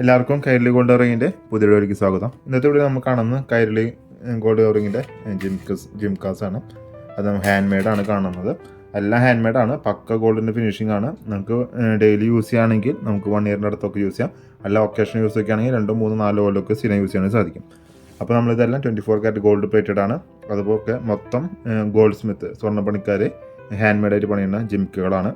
എല്ലാവർക്കും കൈരളി ഗോൾഡ് റിങ്ങിന്റെ പുതിയ വീഡിയോയിലേക്ക് സ്വാഗതം. ഇന്നത്തെ വീഡിയോ നമ്മൾ കാണുന്നത് കൈരളി ഗോൾഡ് റിങ്ങിന്റെ ജിംകസ് ജിംകാസ് ആണ്. അത് ഹാൻഡ് മെയ്ഡാണ് കാണുന്നത്. എല്ലാം ഹാൻഡ് മെയ്ഡാണ് പക്ക ഗോൾഡിന്റെ ഫിനിഷിംഗ് ആണ്. നമുക്ക് ഡെയിലി യൂസ് ചെയ്യുകയാണെങ്കിൽ നമുക്ക് വൺ ഇയറിന്റെ അടുത്തൊക്കെ യൂസ് ചെയ്യാം. അല്ല ഒക്കേഷൻ യൂസ് ചെയ്യുകയാണെങ്കിൽ രണ്ടോ മൂന്നോ നാലോ കൊല്ലമൊക്കെ സ്ഥിരം യൂസ് ചെയ്യാൻ സാധിക്കും. അപ്പോൾ നമ്മളിതെല്ലാം twenty four carat gold plated ആണ്. അതുപോലെ മൊത്തം ഗോൾഡ് സ്മിത്ത് സ്വർണപ്പണിക്കാർ ഹാൻഡ് മെയ്ഡായിട്ട് പണിയുന്ന ജിംക്കുകളാണ്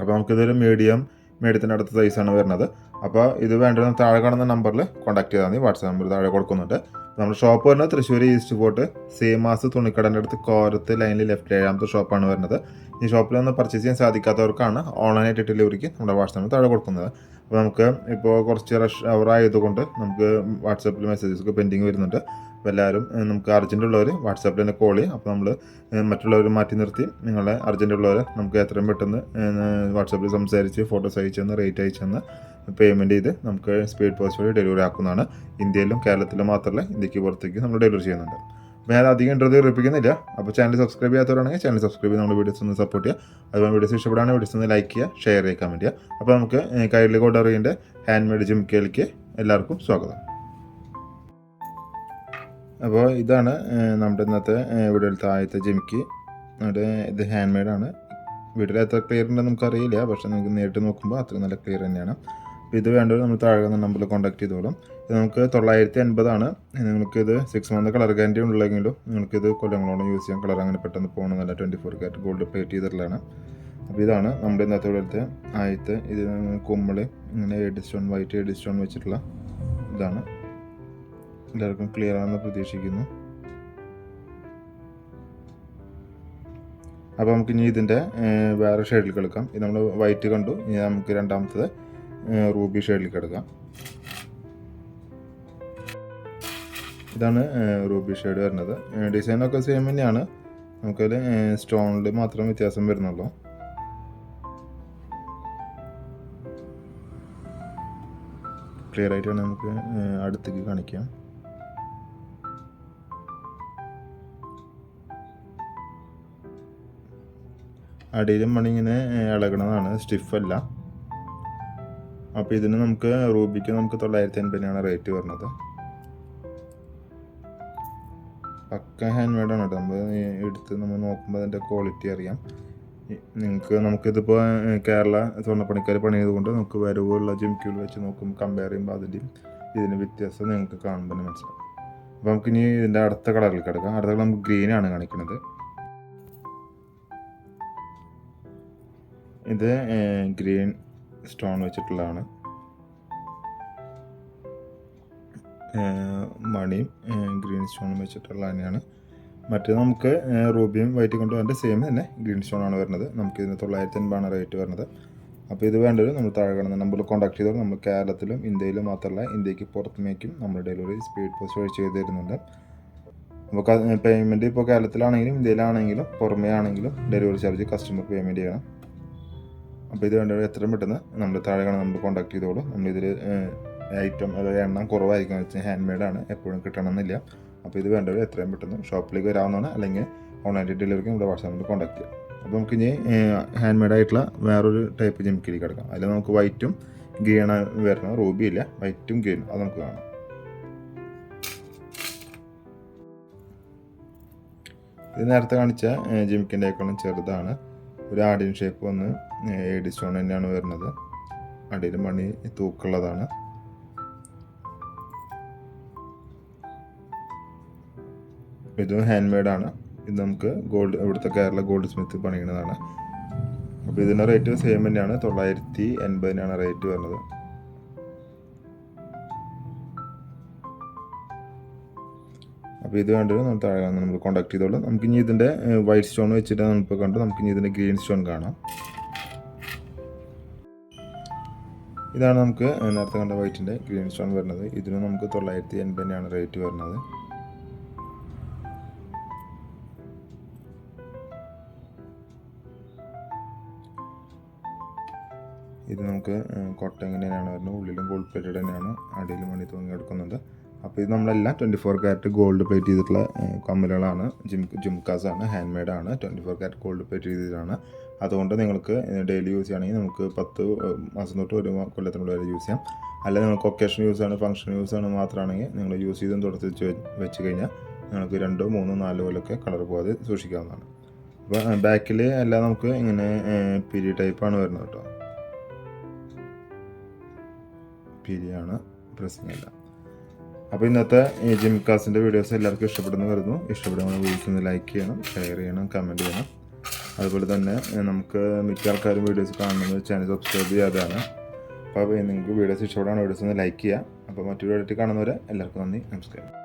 അപ്പോൾ നമുക്കിതൊരു മീഡിയം മീഡിയത്തിന്റെ അടുത്ത സൈസാണ് വരുന്നത്. അപ്പോൾ ഇത് വേണ്ടത് താഴെ കാണുന്ന നമ്പറിൽ കോൺടാക്ട് ചെയ്താൽ മതി. വാട്സാപ്പ് നമ്പർ താഴെ കൊടുക്കുന്നുണ്ട്. നമ്മുടെ ഷോപ്പ് വരുന്നത് തൃശ്ശൂർ ഈസ്റ്റ് ഫോർട്ട് സേമാസ് തുണിക്കടന്റെ അടുത്ത് കോരത്ത് ലൈനിൽ ലെഫ്റ്റ് ഏഴാമത്തെ ഷോപ്പാണ് വരുന്നത്. ഈ ഷോപ്പിൽ നിന്ന് പർച്ചേസ് ചെയ്യാൻ സാധിക്കാത്തവർക്കാണ് ഓൺലൈനായിട്ട് ഡെലിവറിക്ക് നമ്മുടെ വാട്സാപ്പ് താഴെ കൊടുക്കുന്നത്. അപ്പോൾ നമുക്ക് ഇപ്പോൾ കുറച്ച് റഷ് അവർ ആയതുകൊണ്ട് നമുക്ക് വാട്സാപ്പിൽ മെസ്സേജസ് ഒക്കെ പെൻഡിങ് വരുന്നുണ്ട്. അപ്പോൾ എല്ലാവരും നമുക്ക് അർജന്റ് ഉള്ളവർ വാട്സാപ്പിൽ തന്നെ കോൾ ചെയ്യും അപ്പോൾ നമ്മൾ മറ്റുള്ളവർ മാറ്റി നിർത്തി. നിങ്ങളെ ഉള്ളവർ നമുക്ക് എത്രയും പെട്ടെന്ന് വാട്സാപ്പിൽ സംസാരിച്ച് ഫോട്ടോസ് അയച്ചെന്ന് റേറ്റ് അയച്ചെന്ന് പേയ്മെന്റ് ചെയ്ത് നമുക്ക് സ്പീഡ് പോസ്റ്റ് വഴി ഡെലിവറി ആക്കുന്നതാണ്. ഇന്ത്യയിലും കേരളത്തിലും മാത്രമല്ല ഇന്ത്യയ്ക്ക് പുറത്തേക്ക് നമ്മൾ ഡെലിവറി ചെയ്യുന്നുണ്ട്. അപ്പോൾ ഞാൻ അധികം ഇന്റർവ്യൂ റിപ്പിക്കുന്നില്ല അപ്പോൾ ചാനൽ സബ്സ്ക്രൈബ് ചെയ്യാത്തവരാണെങ്കിൽ ചാനൽ സബ്സ്ക്രൈബ് ചെയ്ത് നമ്മുടെ വീഡിയോസ് ഒന്ന് സപ്പോർട്ട് ചെയ്യുക. അതുപോലെ വീഡിയോസ് ഇഷ്ടപ്പെടുകയാണെങ്കിൽ വീഡിയോസ് ഒന്ന് ലൈക്ക് ചെയ്യുക ഷെയർ ചെയ്യാൻ കമന്റ് ചെയ്യുക. അപ്പോൾ നമുക്ക് കൈലി കോട്ടറിന്റെ ഹാൻഡ് മെയ്ഡ് ജിംകേലിക്ക് എല്ലാവർക്കും സ്വാഗതം. അപ്പോൾ ഇതാണ് നമ്മുടെ ഇന്നത്തെ വീഡിയോയിലത്തെ ആദ്യത്തെ ജിമിക്ക്. നമ്മുടെ ഇത് ഹാൻഡ് മെയ്ഡാണ് വീട്ടിൽ എത്ര ക്ലിയർ ഉണ്ടെന്ന് നമുക്കറിയില്ല പക്ഷെ നമുക്ക് നേരിട്ട് നോക്കുമ്പോൾ അത്ര നല്ല ക്ലിയർ തന്നെയാണ്. ഇത് വേണ്ടവർ നമ്മൾ താഴെ നമ്പറിൽ കോൺടാക്ട് ചെയ്തോളും. ഇത് നമുക്ക് തൊള്ളായിരത്തി അൻപതാണ് നിങ്ങൾക്കിത് സിക്സ് മന്ത് കളർ ഗ്യാരന്റി ഉള്ളെങ്കിലും നിങ്ങൾക്കിത് കൊല്ലങ്ങളോളം യൂസ് ചെയ്യാം കളർ അങ്ങനെ പെട്ടെന്ന് പോകണമെന്നല്ല twenty four carat gold plate ചെയ്തിട്ടുള്ളതാണ്. അപ്പോൾ ഇതാണ് നമ്മുടെ ഇന്നത്തെ ഇവിടുത്തെ ആദ്യത്തെ. ഇത് കുമ്പിൾ ഇങ്ങനെ AD stone white AD stone വെച്ചിട്ടുള്ള ഇതാണ്. എല്ലാവർക്കും ക്ലിയർ ആണെന്ന് പ്രതീക്ഷിക്കുന്നു. അപ്പോൾ നമുക്ക് ഇനി ഇതിന്റെ വേറെ ഷെയ്ഡിൽ എടുക്കാം. ഇത് നമ്മൾ വൈറ്റ് കണ്ടു. ഇനി നമുക്ക് രണ്ടാമത്തത് റൂബി ഷെയ്ഡിലേക്ക് എടുക്കാം. ഇതാണ് റൂബി ഷെയ്ഡ് വരുന്നത്. ഡിസൈനൊക്കെ സെയിം തന്നെയാണ്. നമുക്കതിൽ സ്റ്റോണിൽ മാത്രം വ്യത്യാസം വരുന്നുള്ളൂ. ക്ലിയർ ആയിട്ടാണ് നമുക്ക് അടുത്തേക്ക് കാണിക്കാം. ഇങ്ങനെ ഏഹ്, ഇളകണതാണ്. സ്റ്റിഫല്ല. അപ്പോൾ ഇതിന് നമുക്ക് റൂബിക്ക് നമുക്ക് തൊള്ളായിരത്തി അൻപതിനാണ് റേറ്റ് വരുന്നത്. പക്ക ഹാൻഡ് മെയ്ഡാണ് കേട്ടോ നമ്മൾ എടുത്ത് നമ്മൾ നോക്കുമ്പോൾ അതിന്റെ ക്വാളിറ്റി അറിയാം. നിങ്ങൾക്ക് നമുക്കിതിപ്പോൾ കേരള സ്വർണപ്പണിക്കാർ പണിയതുകൊണ്ട് നമുക്ക് വരവുള്ള ജിംക്യൂൽ വെച്ച് നോക്കുമ്പോൾ കമ്പയർ ചെയ്യുമ്പോൾ അതിന്റെയും ഇതിന് വ്യത്യാസം നിങ്ങൾക്ക് കാണുമ്പോൾ തന്നെ മനസ്സിലാവും. അപ്പോൾ നമുക്ക് ഇനി ഇതിന്റെ അടുത്ത കളറിൽ കിടക്കാം. അടുത്ത കളർ നമുക്ക് ഗ്രീനാണ് കാണിക്കുന്നത് ഇത് ഗ്രീൻ സ്റ്റോൺ വെച്ചിട്ടുള്ളതാണ്. മണിയും ഗ്രീൻ സ്റ്റോണും വെച്ചിട്ടുള്ള തന്നെയാണ് മറ്റേ നമുക്ക് റൂബിയും വൈറ്റ് കൊണ്ട് അതിന്റെ സെയിം തന്നെ ഗ്രീൻ സ്റ്റോൺ ആണ് വരുന്നത്. നമുക്ക് ഇതിന് തൊള്ളായിരത്തി അൻപതാണ് റേറ്റ് വരുന്നത്. അപ്പോൾ ഇത് വേണ്ടത് നമ്മൾ താഴെ കാണുന്ന നമ്പറിൽ കോൺടാക്ട് ചെയ്തോളൂ. നമ്മൾ കേരളത്തിലും ഇന്ത്യയിലും മാത്രമല്ല ഇന്ത്യയ്ക്ക് പുറത്തുമേക്കും നമ്മൾ ഡെലിവറി സ്പീഡ് പോസ്റ്റ് വഴി ചെയ്ത് തരുന്നുണ്ട്. അപ്പോൾ പേയ്മെന്റ് ഇപ്പോൾ കേരളത്തിലാണെങ്കിലും ഇന്ത്യയിലാണെങ്കിലും പുറമേ ആണെങ്കിലും ഡെലിവറി ചാർജ് കസ്റ്റമർ പേയ്മെന്റ് ചെയ്യണം. അപ്പോൾ ഇത് വേണ്ട എത്രയും പെട്ടെന്ന് നമ്മൾ താഴെ കാണാൻ നമ്മൾ കോൺടാക്ട് ചെയ്തോളൂ. നമ്മളിതിൽ ഐറ്റം അതായത് എണ്ണം കുറവായിരിക്കും വെച്ചാൽ ഹാൻഡ് മെയ്ഡാണ് എപ്പോഴും കിട്ടണമെന്നില്ല. അപ്പോൾ ഇത് വേണ്ടവർ എത്രയും പെട്ടെന്ന് ഷോപ്പിലേക്ക് വരാവുന്നതാണ്. അല്ലെങ്കിൽ ഓൺലൈൻ ഡെലിവറിക്ക് നമ്മുടെ വാട്സാപ്പ് നമ്പർ കോൺടാക്ട് ചെയ്യാം. അപ്പോൾ നമുക്ക് ഇനി ഹാൻഡ് മെയ്ഡ് ആയിട്ടുള്ള വേറൊരു ടൈപ്പ് ജിംകിരി കിടക്കാം. അതിൽ നമുക്ക് വൈറ്റും ഗ്രീനാണ് വരുന്നത്. റൂബി ഇല്ല. വൈറ്റും ഗ്രീനും അത് നമുക്ക് കാണാം. ഇത് നേരത്തെ കാണിച്ച ജിമിക്കിന്റെ ആയിക്കോളും ചെറുതാണ്. ഒരു ആടിൻ ഷേപ്പ് വന്ന് എഡി സ്റ്റോൺ തന്നെയാണ് വരുന്നത്. അടിയിൽ മണി തൂക്കുള്ളതാണ്. ഇതും ഹാൻഡ് മെയ്ഡാണ് ഇത് നമുക്ക് ഗോൾഡ് ഇവിടുത്തെ കേരള ഗോൾഡ് സ്മിത്ത് പണിയുന്നതാണ് അപ്പോൾ ഇതിന്റെ റേറ്റ് സെയിം തന്നെയാണ്. തൊള്ളായിരത്തി എൺപതിനാണ് റേറ്റ് വരുന്നത്. അപ്പോൾ ഇത് വേണ്ടത് നമ്മൾ താഴെ നമ്മൾ കോൺടാക്ട് ചെയ്തോളൂ. നമുക്ക് ഇനി ഇതിന്റെ വൈറ്റ് സ്റ്റോൺ വെച്ചിട്ട് നമുക്ക് കണ്ടു നമുക്ക് ഇനി ഇതിന്റെ ഗ്രീൻ സ്റ്റോൺ കാണാം. ഇതാണ് നമുക്ക് നേരത്തെ കണ്ട വൈറ്റിന്റെ ഗ്രീൻ സ്റ്റോൺ വരുന്നത്. ഇതിന് നമുക്ക് തൊള്ളായിരത്തി എൺപതിനാണ് റേറ്റ് വരുന്നത്. ഇത് നമുക്ക് കൊട്ട ഇങ്ങനെയാണ് വരുന്നത്? ഉള്ളിലും ഗോൾഡ് പ്ലേറ്റഡ് തന്നെയാണ്. അടിയിലും മണി തൂങ്ങി എടുക്കുന്നുണ്ട് അപ്പോൾ ഇത് നമ്മളെല്ലാം twenty four carat gold plate ചെയ്തിട്ടുള്ള കമ്മലുകളാണ്. ജിം ജുംക്കാസ് ആണ് hand മെയ്ഡാണ് twenty four carat gold plate ചെയ്തതാണ് അതുകൊണ്ട് നിങ്ങൾക്ക് ഡെയിലി യൂസ് ചെയ്യുകയാണെങ്കിൽ നമുക്ക് പത്ത് മാസം തൊട്ട് ഒരു കൊല്ലത്തിനുള്ള വരെ യൂസ് ചെയ്യാം. അല്ലെങ്കിൽ നിങ്ങൾക്ക് ഒക്കേഷൻ യൂസ് ആണ് ഫംഗ്ഷൻ യൂസ് ആണ് മാത്രമാണെങ്കിൽ നിങ്ങൾ യൂസ് ചെയ്തും തുടച്ച് വെച്ച് വെച്ച് കഴിഞ്ഞാൽ നിങ്ങൾക്ക് രണ്ടോ മൂന്നോ നാലോ കൊല്ലൊക്കെ കളർ പോകാതെ സൂക്ഷിക്കാവുന്നതാണ്. അപ്പോൾ ബാക്കിൽ എല്ലാം നമുക്ക് ഇങ്ങനെ പിരി ടൈപ്പാണ് വരുന്നത് കേട്ടോ. പിരിയാണ് ഡ്രസ്സിങ് എല്ലാം. അപ്പോൾ ഇന്നത്തെ ഈ ജിം കാസിന്റെ വീഡിയോസ് എല്ലാവർക്കും ഇഷ്ടപ്പെടുന്നു വരുന്നു ഇഷ്ടപ്പെടുന്ന വീഡിയോസ് ഒന്ന് ലൈക്ക് ചെയ്യണം ഷെയർ ചെയ്യണം കമന്റ് ചെയ്യണം. അതുപോലെ തന്നെ നമുക്ക് മിക്ക ആൾക്കാരും വീഡിയോസ് കാണുന്നത് ചാനൽ സബ്സ്ക്രൈബ് ചെയ്യാതെയാണ്. അപ്പോൾ നിങ്ങൾക്ക് വീഡിയോസ് ഇഷ്ടപ്പെടാണ് വീഡിയോസ് ഒന്ന് ലൈക്ക് ചെയ്യുക അപ്പോൾ മറ്റൊരു വീഡിയോ കാണുന്നവരെ എല്ലാവർക്കും നന്ദി നമസ്കാരം.